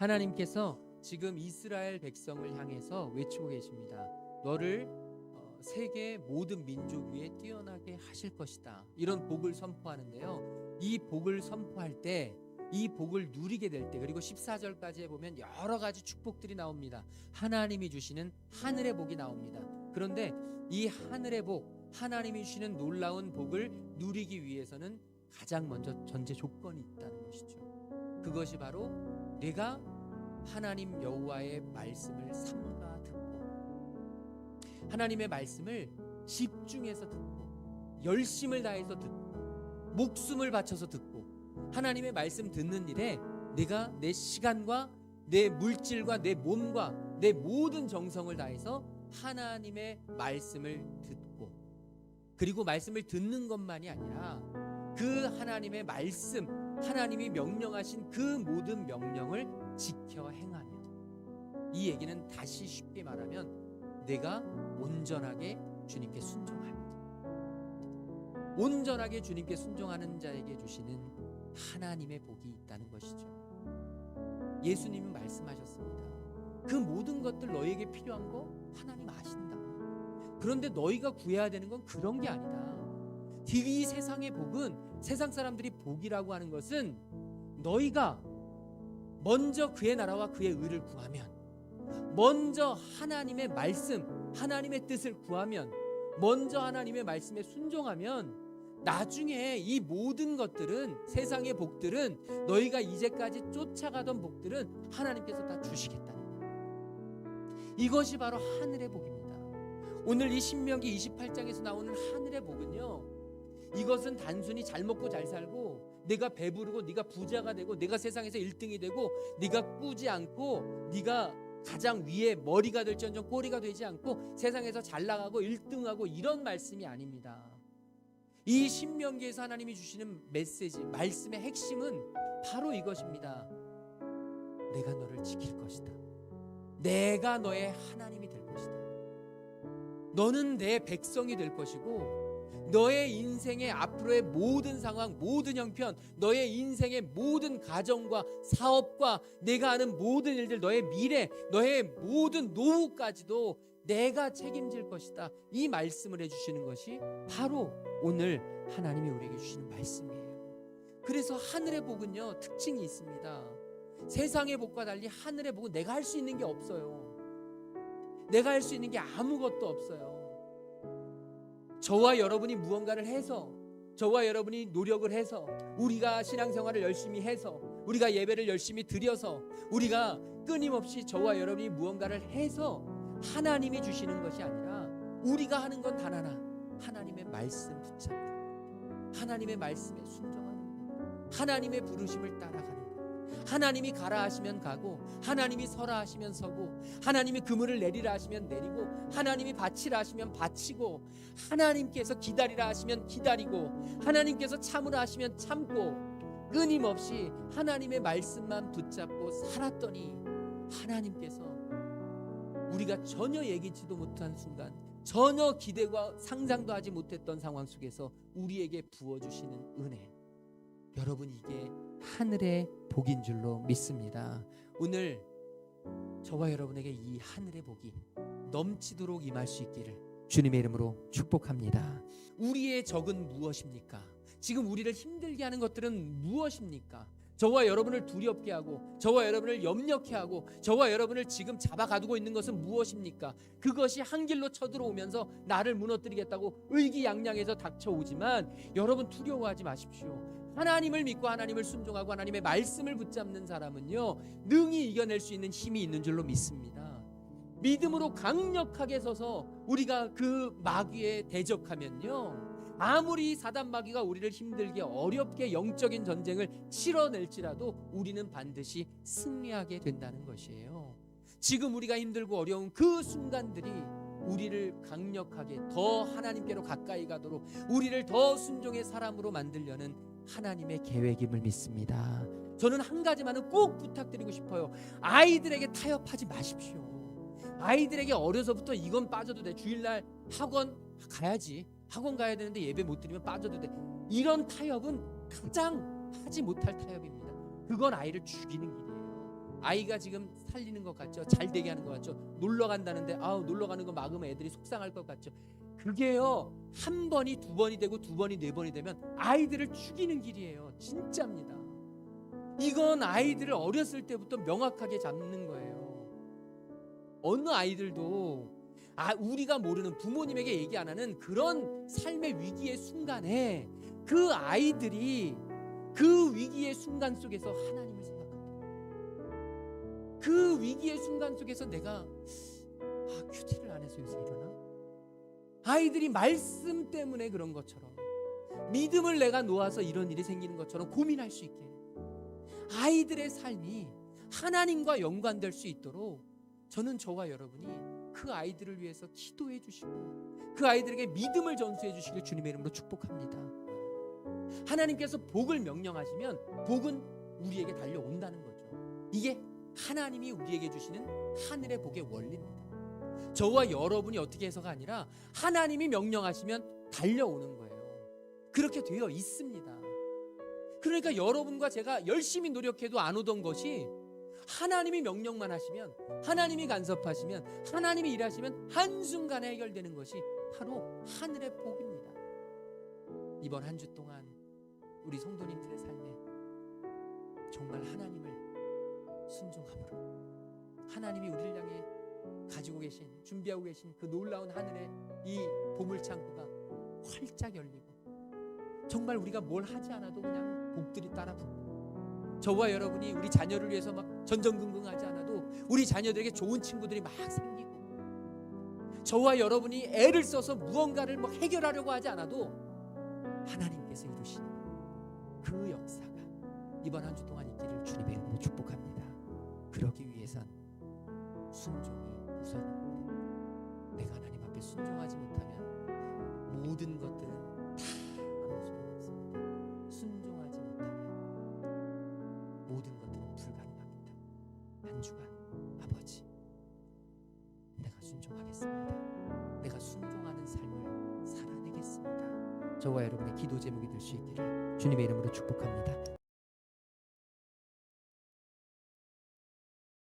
하나님께서 지금 이스라엘 백성을 향해서 외치고 계십니다. 너를 어, 세계 모든 민족 위에 뛰어나게 하실 것이다. 이런 복을 선포하는데요. 이 복을 선포할 때 이 복을 누리게 될 때 그리고 14절까지에 보면 여러 가지 축복들이 나옵니다. 하나님이 주시는 하늘의 복이 나옵니다. 그런데 이 하늘의 복, 하나님이 주시는 놀라운 복을 누리기 위해서는 가장 먼저 전제 조건이 있다는 것이죠. 그것이 바로 내가 하나님 여호와의 말씀을 삼가 듣고 하나님의 말씀을 집중해서 듣고 열심을 다해서 듣고 목숨을 바쳐서 듣고 하나님의 말씀 듣는 일에 내가 내 시간과 내 물질과 내 몸과 내 모든 정성을 다해서 하나님의 말씀을 듣고 그리고 말씀을 듣는 것만이 아니라 그 하나님의 말씀 하나님이 명령하신 그 모든 명령을 지켜 행하면 이 얘기는 다시 쉽게 말하면 내가 온전하게 주님께 순종하는 온전하게 주님께 순종하는 자에게 주시는 하나님의 복이 있다는 것이죠. 예수님은 말씀하셨습니다. 그 모든 것들 너에게 필요한 거 하나님 아신다. 그런데 너희가 구해야 되는 건 그런 게 아니다. 이 세상의 복은 세상 사람들이 복이라고 하는 것은 너희가 먼저 그의 나라와 그의 의를 구하면 먼저 하나님의 말씀, 하나님의 뜻을 구하면 먼저 하나님의 말씀에 순종하면 나중에 이 모든 것들은 세상의 복들은 너희가 이제까지 쫓아가던 복들은 하나님께서 다 주시겠다는 거예요. 이것이 바로 하늘의 복입니다. 오늘 이 신명기 28장에서 나오는 하늘의 복은요. 이것은 단순히 잘 먹고 잘 살고 내가 배부르고 네가 부자가 되고 내가 세상에서 1등이 되고 네가 꾸지 않고 네가 가장 위에 머리가 될지언정 꼬리가 되지 않고 세상에서 잘 나가고 1등하고 이런 말씀이 아닙니다. 이 신명기에서 하나님이 주시는 메시지, 말씀의 핵심은 바로 이것입니다. 내가 너를 지킬 것이다. 내가 너의 하나님이 될 것이다. 너는 내 백성이 될 것이고 너의 인생의 앞으로의 모든 상황, 모든 형편, 너의 인생의 모든 가정과 사업과 내가 하는 모든 일들, 너의 미래, 너의 모든 노후까지도 내가 책임질 것이다. 이 말씀을 해주시는 것이 바로 오늘 하나님이 우리에게 주시는 말씀이에요. 그래서 하늘의 복은요 특징이 있습니다. 세상의 복과 달리 하늘의 복은 내가 할 수 있는 게 없어요. 내가 할 수 있는 게 아무것도 없어요. 저와 여러분이 무언가를 해서 저와 여러분이 노력을 해서 우리가 신앙생활을 열심히 해서 우리가 예배를 열심히 드려서 우리가 끊임없이 저와 여러분이 무언가를 해서 하나님이 주시는 것이 아니라 우리가 하는 건 단 하나 하나님의 말씀 붙잡고 하나님의 말씀에 순종하는 것. 하나님의 부르심을 따라가는 것 하나님이 가라 하시면 가고 하나님이 서라 하시면 서고 하나님이 그물을 내리라 하시면 내리고 하나님이 바치라 하시면 바치고 하나님께서 기다리라 하시면 기다리고 하나님께서 참으라 하시면 참고 끊임없이 하나님의 말씀만 붙잡고 살았더니 하나님께서 우리가 전혀 예기치도 못한 순간 전혀 기대와 상상도 하지 못했던 상황 속에서 우리에게 부어주시는 은혜 여러분 이게 하늘의 복인 줄로 믿습니다 오늘 저와 여러분에게 이 하늘의 복이 넘치도록 임할 수 있기를 주님의 이름으로 축복합니다 우리의 적은 무엇입니까? 지금 우리를 힘들게 하는 것들은 무엇입니까? 저와 여러분을 두렵게 하고 저와 여러분을 염려케 하고 저와 여러분을 지금 잡아 가두고 있는 것은 무엇입니까? 그것이 한 길로 쳐들어오면서 나를 무너뜨리겠다고 의기양양해서 닥쳐오지만 여러분 두려워하지 마십시오. 하나님을 믿고 하나님을 순종하고 하나님의 말씀을 붙잡는 사람은요 능히 이겨낼 수 있는 힘이 있는 줄로 믿습니다. 믿음으로 강력하게 서서 우리가 그 마귀에 대적하면요 아무리 사단 마귀가 우리를 힘들게 어렵게 영적인 전쟁을 치러낼지라도 우리는 반드시 승리하게 된다는 것이에요. 지금 우리가 힘들고 어려운 그 순간들이 우리를 강력하게 더 하나님께로 가까이 가도록 우리를 더 순종의 사람으로 만들려는 하나님의 계획임을 믿습니다. 저는 한 가지만은 꼭 부탁드리고 싶어요. 아이들에게 타협하지 마십시오. 아이들에게 어려서부터 이건 빠져도 돼. 주일날 학원 가야지. 학원 가야 되는데 예배 못 드리면 빠져도 돼. 이런 타협은 가장 하지 못할 타협입니다. 그건 아이를 죽이는 길이에요. 아이가 지금 살리는 것 같죠? 잘 되게 하는 것 같죠? 놀러 간다는데 아우 놀러 가는 거 막으면 애들이 속상할 것 같죠? 그게요 한 번이 두 번이 되고 두 번이 네 번이 되면 아이들을 죽이는 길이에요. 진짜입니다. 이건 아이들을 어렸을 때부터 명확하게 잡는 거예요. 어느 아이들도 아 우리가 모르는 부모님에게 얘기 안 하는 그런 삶의 위기의 순간에 그 아이들이 그 위기의 순간 속에서 하나님을 생각한다. 그 위기의 순간 속에서 내가 아 큐티를 안 해서 요새 일어나? 아이들이 말씀 때문에 그런 것처럼 믿음을 내가 놓아서 이런 일이 생기는 것처럼 고민할 수 있게 아이들의 삶이 하나님과 연관될 수 있도록 저는 저와 여러분이 그 아이들을 위해서 기도해 주시고 그 아이들에게 믿음을 전수해 주시길 주님의 이름으로 축복합니다. 하나님께서 복을 명령하시면 복은 우리에게 달려온다는 거죠. 이게 하나님이 우리에게 주시는 하늘의 복의 원리입니다. 저와 여러분이 어떻게 해서가 아니라 하나님이 명령하시면 달려오는 거예요. 그렇게 되어 있습니다. 그러니까 여러분과 제가 열심히 노력해도 안 오던 것이 하나님이 명령만 하시면 하나님이 간섭하시면 하나님이 일하시면 한순간에 해결되는 것이 바로 하늘의 복입니다. 이번 한 주 동안 우리 성도님들의 삶에 정말 하나님을 순종함으로 하나님이 우리를 향해 가지고 계신 준비하고 계신 그 놀라운 하늘의 이 보물 창고가 활짝 열리고 정말 우리가 뭘 하지 않아도 그냥 복들이 따라 붙고 저와 여러분이 우리 자녀를 위해서 막 전전긍긍하지 않아도 우리 자녀들에게 좋은 친구들이 막 생기고 저와 여러분이 애를 써서 무언가를 뭐 해결하려고 하지 않아도 하나님께서 이루시는 그 역사가 이번 한 주 동안 있기를 주님의 이름으로 축복합니다. 그러기 위해선 순종이 우선입니다. 내가 하나님 앞에 순종하지 못하면 모든 것들은 다 아무 소용 없습니다. 순종하지 못하면 모든 것들은 불가능합니다. 한 주간 아버지, 내가 순종하겠습니다. 내가 순종하는 삶을 살아내겠습니다. 저와 여러분의 기도 제목이 될 수 있기를 주님의 이름으로 축복합니다.